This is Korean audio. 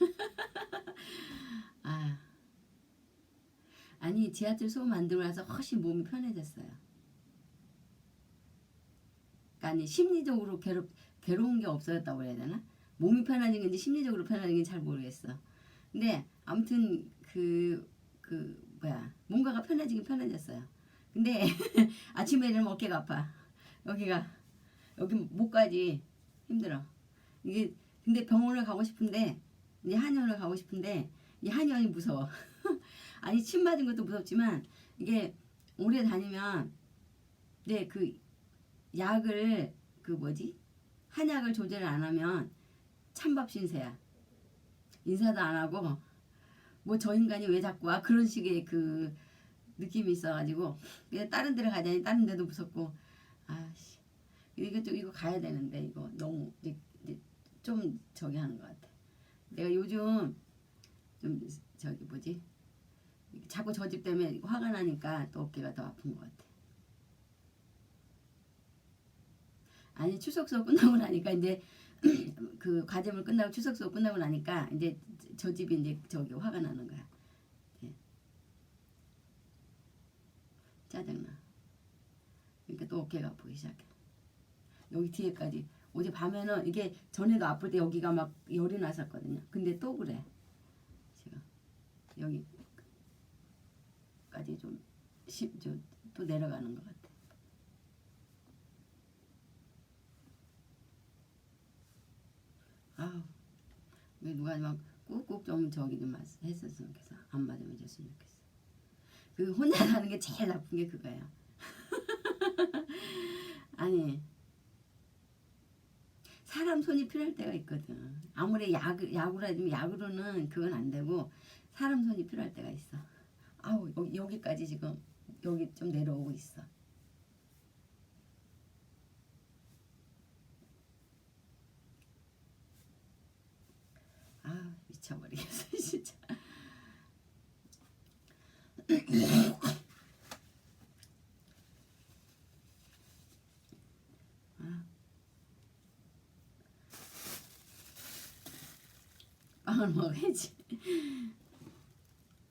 아. 아니 지하철 수업 만들고 나서 훨씬 몸이 편해졌어요. 그러니까 아니 심리적으로 괴롭 괴로운 게 없어졌다고 해야 되나? 몸이 편해진 건지 심리적으로 편해진 건지 잘 모르겠어. 근데 아무튼 그그 뭐야 뭔가가 편해지긴 편해졌어요. 근데 아침에 일어나면 어깨가 아파. 여기가 여기 목까지 힘들어. 이게 근데 병원을 가고 싶은데 이제 한의원을 가고 싶은데 이 한의원이 무서워. 아니 침 맞은 것도 무섭지만 이게 오래 다니면 네 그 약을 그 뭐지 한약을 조절을 안 하면 찬밥 신세야. 인사도 안 하고 뭐 저 인간이 왜 자꾸 와 그런 식의 그 느낌이 있어가지고 다른 데를 가자니 다른 데도 무섭고 아씨 이거 좀 이거 가야 되는데 이거 너무 좀 저기 하는 것 같아. 내가 요즘 좀 저기 뭐지 자꾸 저 집 때문에 화가 나니까 또 어깨가 더 아픈 것 같아. 아니 추석 수업 끝나고 나니까 이제 그 과제물 끝나고 추석 수업 끝나고 나니까 이제 저 집이 이제 저기 화가 나는 거야. 예. 짜증나. 그러니까 또 어깨가 아프기 시작해. 여기 뒤에까지 어제 밤에는 이게 전에도 아플 때 여기가 막 열이 났었거든요. 근데 또 그래. 지금 여기까지 좀또 내려가는 것 같아. 아우 왜 누가 막 꾹꾹 좀 저기 좀 맞- 했었으면 좋겠어. 안 맞으면 줬으면 좋겠어. 그 혼자 사는 게 제일 나쁜 게 그거야. 아니 사람 손이 필요할 때가 있거든. 아무리 약 약으로 하지만 약으로는 그건 안 되고 사람 손이 필요할 때가 있어. 아우 여기 여기 까지 지금 여기 좀 내려오고 있어. 아 미쳐버리겠어 진짜. 아. 빵을 먹어야지.